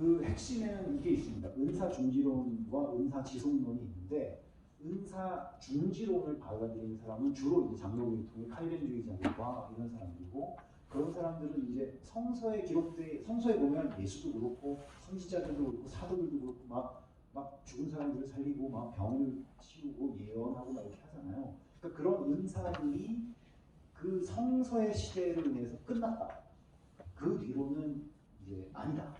그 핵심에는 이게 있습니다. 은사 중지론과 은사 지속론이 있는데 은사 중지론을 받아들이는 사람은 주로 이제 장로교를 통해 칼빈주의자들과 이런 사람들이고 그런 사람들은 이제 성서에 기록돼 성서에 보면 예수도 그렇고 선지자들도 그렇고 사도들도 그렇고 막, 막 죽은 사람들을 살리고 막 병을 치우고 예언하고 막 이렇게 하잖아요. 그러니까 그런 은사들이 그 성서의 시대로 인해서 끝났다. 그 뒤로는 이제 아니다.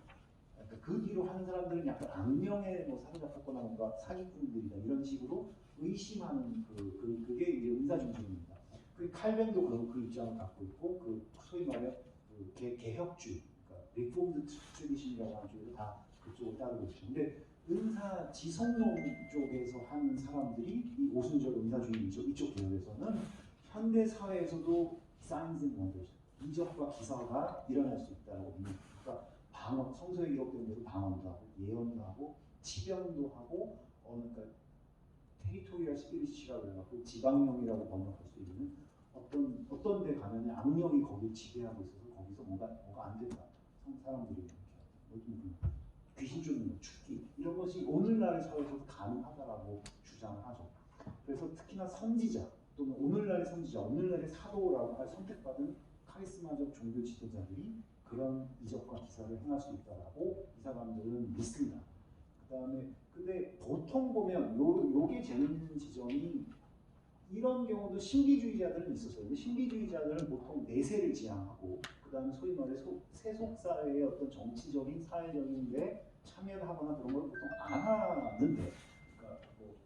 그 뒤로 하는 사람들은 약간 악령에 뭐 사로잡혔거나 뭔가 사기꾼들이다 이런 식으로 의심하는 그, 그 그게 이제 은사중심입니다. 그 칼벤도 그런 그 입장을 갖고 있고 그 소위 말해 그 개, 개혁주, 그러니까 리폼드 트레디션이라고 하는 쪽에도 다 그쪽을 따르고 있죠. 근데 은사 지성론 쪽에서 하는 사람들이 이 오순절 은사주의 이쪽, 이쪽 계열에서는 현대 사회에서도 사인스 앤 원더스 이적과 기사가 일어날 수 있다고 믿는 그러니까 방언 성서에 기록된 대로 방언도 하고 예언도 하고 치병도 하고 어 그러니까 테리토리얼 스피리치라고 해갖고 지방령이라고 번역할 수 있는 어떤 어떤 데 가면은 악령이 거기를 지배하고 있어서 거기서 뭐가 뭐가 안 된다 성 사람들이 이렇게 그 귀신 쫓는 거, 죽기 이런 것이 오늘날의 사회에서도 가능하다라고 주장을 하죠. 그래서 특히나 선지자 또는 오늘날의 선지자, 오늘날의 사도라고 할 선택받은 카리스마적 종교 지도자들이 그런 이적과 기사를 행할 수 있다라고 이 사람들은 믿습니다. 그 다음에 근데 보통 보면 요 요게 재밌는 지점이 이런 경우도 신비주의자들은 있었어요. 신비주의자들은 보통 내세를 지향하고 그 다음에 소위 말해 소, 세속사회의 어떤 정치적인 사회적인 데 참여를 하거나 그런 걸 보통 안 하는데 그러니까 뭐,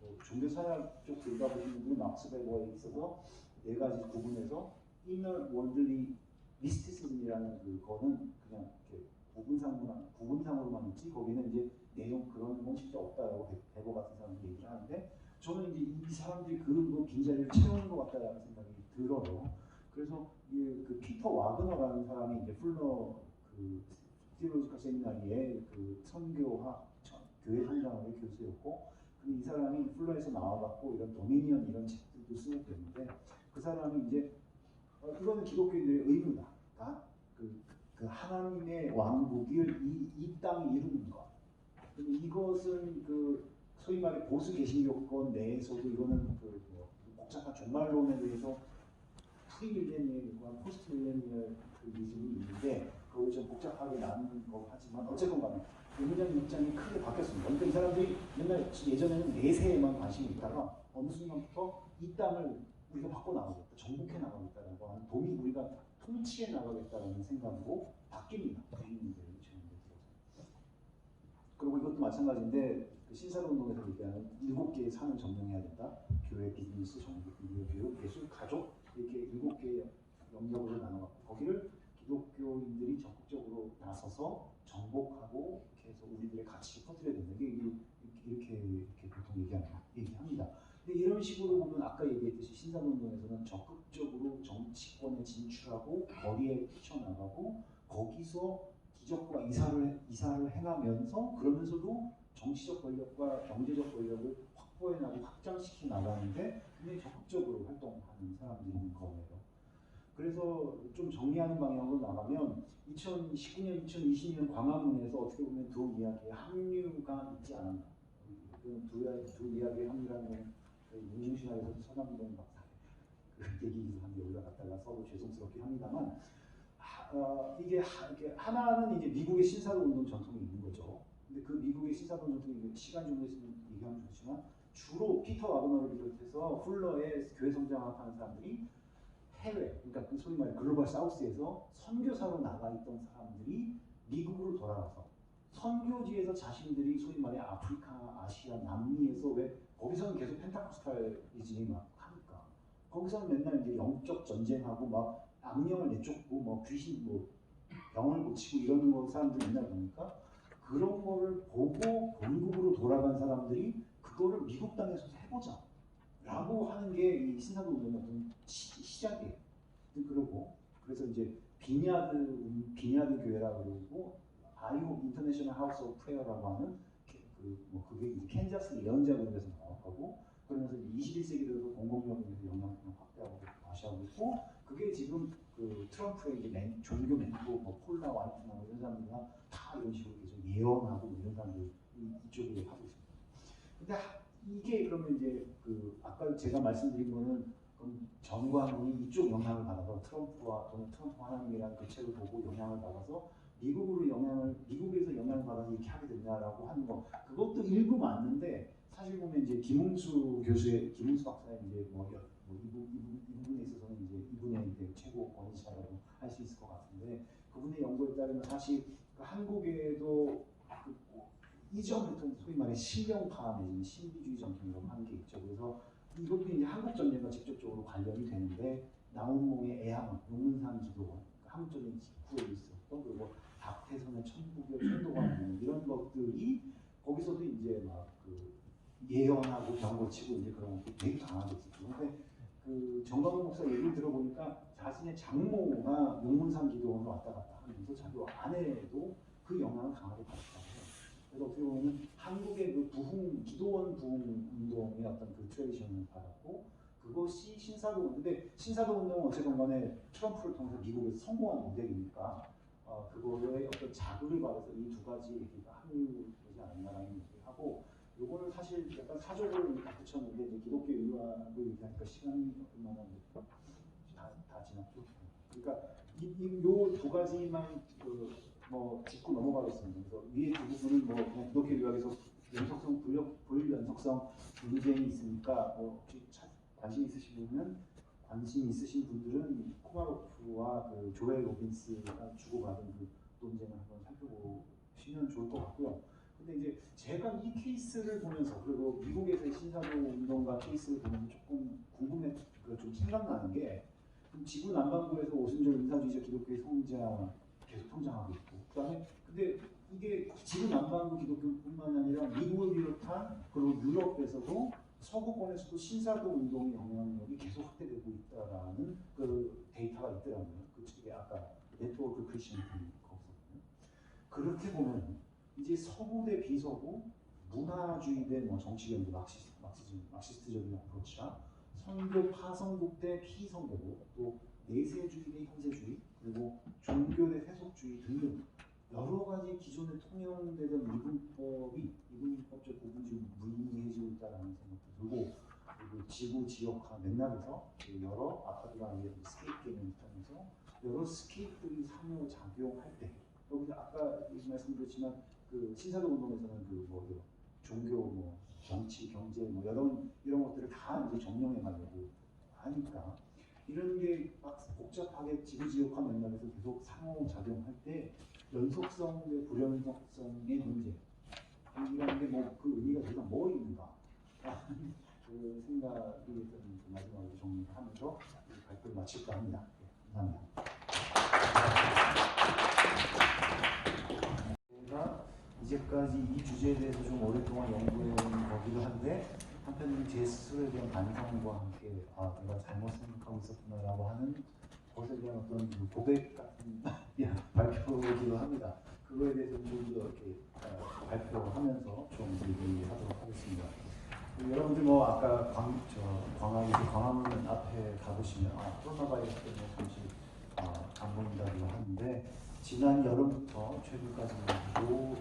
뭐 종교사학 쪽 들어가보시는 분은 막스 베버에 있어서 네 가지 구분해서 inner worldly mysticism이라는 그거는 그냥 이렇게 구분상으로만 구분상으로만 있지 거기는 이제 내용 그런 건 진짜 없다라고 배- 배보 같은 사람들이 얘기를 하는데 저는 이제 이 사람들이 그 빈자리를 채우는 것 같다라는 생각이 들어요. 그래서 이그 피터 와그너라는 사람이 이제 풀러 그 티로즈카 세미나리의 그 선교학 전- 교회 성장학의 교수였고 이 사람이 풀러에서 나와갖고 이런 도미니언 이런 책들도 쓰고 그랬는데 그 사람이 이제 어, 이거는 기독교인들의 의무다. 다? 그, 그 하나님의 왕국을 이, 이 땅에 이루는 것. 이것은 그 소위 말해 보수 개신 교권 내에서도 이거는 그 뭐, 복잡한 종말론에 대해서 프리밀레니얼과 포스트 밀레니얼 그 리즘이 있는데 그걸 좀 복잡하게 나누는 거 하지만 어쨌건 간에 굉장히 입장이 크게 바뀌었습니다. 그러니까 이 사람들이 맨날 예전에는 내세에만 관심이 있다가 어느 순간부터 이 땅을 우리가 바꿔 나가겠다, 정복해 나가겠다라고 하는 도미 우리가 통치해 나가겠다라는 생각으로 바뀝니다. 들어서. 그리고 이것도 마찬가지인데 그 신사운동에서 얘기하는 일곱 개의 산을 점령해야 된다. 교회, 비즈니스, 정부, 교육, 예술, 가족 이렇게 일곱 개의 영역으로 나눠갖고 거기를 기독교인들이 적극적으로 나서서 정복하고 해서 우리들의 가치를 퍼뜨려야 된다. 이게 이렇게 이렇게 보통 얘기합니다. 근데 이런 식으로 보면 아까 얘기했듯이 신사운동에서는 적극적으로 정치권에 진출하고 거리에 뛰쳐나가고 거기서 기적과 이사를 이사를 행하면서 그러면서도 정치적 권력과 경제적 권력을 확보해 나고 확장시켜 나가는데 굉장히 적극적으로 활동하는 사람들인 거예요. 그래서 좀 정리하는 방향으로 나가면 2019년, 2020년 광화문에서 어떻게 보면 두 이야기의 합류가 있지 않았나. 그 두, 두 이야기의 합류라는 건 문중신학에서도 서남동 박사 그 얘기기도 한데 올라갔다가 서로 죄송스럽긴 합니다만 하, 어, 이게, 하, 이게 하나는 이제 미국의 신사도 운동 전통이 있는 거죠. 근데 그 미국의 신사도 전통이 시간 좀 있으면 얘기하면 좋지만 주로 피터 와그너를 비롯해서 훌러의 교회 성장학하는 사람들이 해외, 그러니까 그 소위 말해 글로벌 사우스에서 선교사로 나가 있던 사람들이 미국으로 돌아와서 선교지에서 자신들이 소위 말해 아프리카, 아시아, 남미에서 왜 거기서는 계속 펜타코스탈이즘이 막 하니까 거기서는 맨날 이제 영적 전쟁하고 막 악령을 내쫓고 뭐 귀신 뭐 병을 고치고 이러는 거 사람들 맨날 보니까 그런 거를 보고 본국으로 돌아간 사람들이 그거를 미국 땅에서 해보자 라고 하는 게 이 신사도 운동의 어떤 시, 시작이에요. 그러고 그래서 이제 비냐드 음, 비냐드 교회라 그러고 아이오 인터내셔널 하우스 오브 프레어라고 하는 그 뭐 그게 이제 캔자스 예언자 그룹에서 나왔고 그러면서 21세기 들어서 공공연합에서 영향을 확대하고 과시하고 있고 그게 지금 그 트럼프의 멘, 종교 멘토 뭐 폴라 와이트나 이런 사람들이랑 다다 이런 식으로 계속 예언하고 뭐 이런 사람들 이- 이쪽에 하고 있습니다. 근데 하- 이게 그러면 이제 그 아까 제가 말씀드린 거는 그럼 정광훈이 이쪽 영향을 받아서 트럼프와 또는 트럼프 하나님이라는 그 책을 보고 영향을 받아서 미국으로 영향을 미국에서 영향을 받아서 이렇게 하게 됐냐라고 하는 거 그것도 일부 맞는데 사실 보면 이제 김웅수 교수의 김웅수 박사의 이제 뭐, 여- 뭐 이부, 이부, 이 부분에 있어서는 이제 이분의 이제 최고 권위자라고 할 수 있을 것 같은데 그분의 연구에 따르면 사실 그 한국에도 그 이전부터 소위 말해 신령파 내지는 신비주의 전통이라고 하는 게 있죠. 그래서 이것도 이제 한국 전쟁과 직접적으로 관련이 되는데 나훈몽의 애함, 용문산 기도원, 그 한국 전쟁 직후에 그리고 박태선의 천국의 천도관 이런 것들이 거기서도 이제 막 그 예언하고 병고치고 이제 그런 것도 되게 강하게 있었죠. 근데 그 정광훈 목사 얘기를 들어보니까 자신의 장모가 용문산 기도원을 왔다 갔다 하면서 자기 아내도 그 영향을 강하게 받았다고 해요. 그래서 어떻게 보면 한국의 그 부흥 기도원 부흥 운동의 어떤 그 트레디션을 받았고 그것이 신사도 근데 신사도 운동은 어쨌든 간에 트럼프를 통해서 미국에서 성공한 모델이니까 어, 그거에 어떤 자극을 받아서 이 두 가지 얘기가 합류되지 않았나라는 얘기를 하고 요거는 사실 약간 다 붙였는데 이제 기독교 유학을 얘기하니까 시간이 얼마나 다, 다 지났죠. 그러니까 이요 두 가지만 그 뭐 짚고 넘어가겠습니다. 그래서 위에 두 부분은 뭐 기독교 유학에서 연속성 불력 불연속성 문제이 있으니까 뭐 혹시 차- 관심 있으시면 관심 있으신 분들은 코마로프와 그 조엘 로빈스가 주고받은 그 논쟁을 한번 살펴보시면 좋을 것 같고요. 근데 이제 제가 이 케이스를 보면서 그리고 미국에서의 신사도 운동가 케이스를 보면서 조금 궁금해, 그좀 생각나는 게 지구 남반구에서 오순절 은사주의자 기독교의 성자 계속 성장하고 있고 그다음에 근데 이게 지구 남반구 기독교뿐만 아니라 미국을 비롯한 그리고 유럽에서도 서구권에서도 신사도 운동의 영향력이 계속 확대되고 있다라는 그 데이터가 있더라고요. 그 책에 아까 네트워크 크리스천이 거기서 그렇게 보면 이제 서구 대 비서구, 문화주의 대뭐 정치경제 막시스, 막시즘, 막시스트적인 어프로치라 선교 파성국 대 피성교국, 또 내세주의 대 현세주의, 그리고 종교 대 세속주의 등등 여러 가지 기존에 통용되던 이분법이 이분법적 부분이 무의미해지고 있다는 생각도 들고 그리고 지구 지역화 맥락에서 그 여러 아까도 얘기했던 스케이트 게임을 하면서 여러 스케이트들이 상호 작용할 때 여기서 아까 말씀드렸지만 그 신사도 운동에서는 그뭐 종교 뭐 정치 경제 뭐 여러 이런 것들을 다 이제 정령해 가려고 하니까 이런 게 막 복잡하게 지구 지역화 맥락에서 계속 상호 작용할 때 연속성 대 불연속성의 문제 이런 게뭐그 의미가 도대체 뭐 있는가 그 생각이 그 마지막으로 정리하면서 이 발표를 마칠까 합니다. 네, 감사합니다. 제가 이제까지 이 주제에 대해서 좀 오랫동안 연구해온 거기도 한데 한편으로는 제 스스로에 대한 반성과 함께 아 내가 잘못 생각하고 있었구나라고 하는 것에 대한 어떤 그 고백 같은 발표이기도 합니다. 그거에 대해서 좀더 이렇게 어, 발표하면서 좀 얘기하도록 하겠습니다. 그 여러분들 뭐 아까 광, 저 광화문에서 광화문 앞에 가보시면 아 코로나 바이러스 때문에 잠시 아, 안 보인다고 하는데 지난 여름부터 최근까지도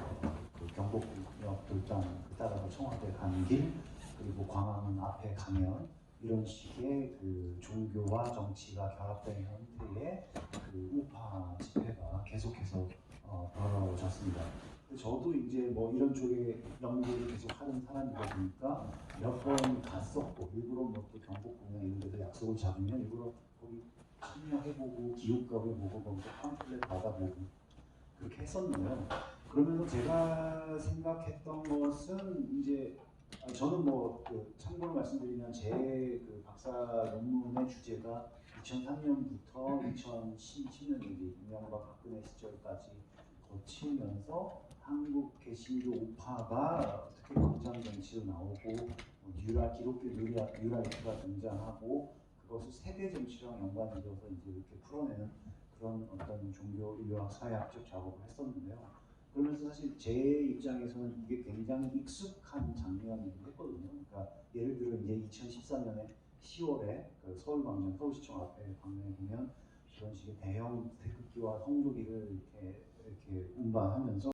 그 경복역 돌장 그 따라서 청와대 가는 길 그리고 광화문 앞에 가면 이런 식의 그 종교와 정치가 결합된 형태의 그 우파 집회가 계속해서 어, 벌어졌습니다. 저도 이제 뭐 이런 쪽에 연구를 계속 하는 사람이다 보니까 몇 번 갔었고 일부러 뭐또 경복궁이나 이런 데서 약속을 잡으면 일부러 거기 참여해보고 기웃거려보고 거기서 팜플렛 받아보고 그렇게 했었는데요. 그러면서 제가 생각했던 것은 이제 아, 저는 뭐그 참고로 말씀드리면 제그 박사 논문의 주제가 2003년부터 2010년 이제 이명박 박근혜 시절까지 거치면서 한국 개신교 우파가 어떻게 광장 정치로 나오고 뭐 뉴라 기독교 뉴라 뉴라이트가 등장하고 그것을 세대 정치랑 연관이 되어서 이제 이렇게 풀어내는 그런 어떤 종교 인류학 사회학적 작업을 했었는데요. 그러면서 사실 제 입장에서는 이게 굉장히 익숙한 장면이긴 했거든요. 그러니까 예를 들어 이제 2014년에 10월에 그 서울광장 서울시청 앞에 방문해 보면 이런 식의 대형 태극기와 성조기를 이렇게 이렇게 운반하면서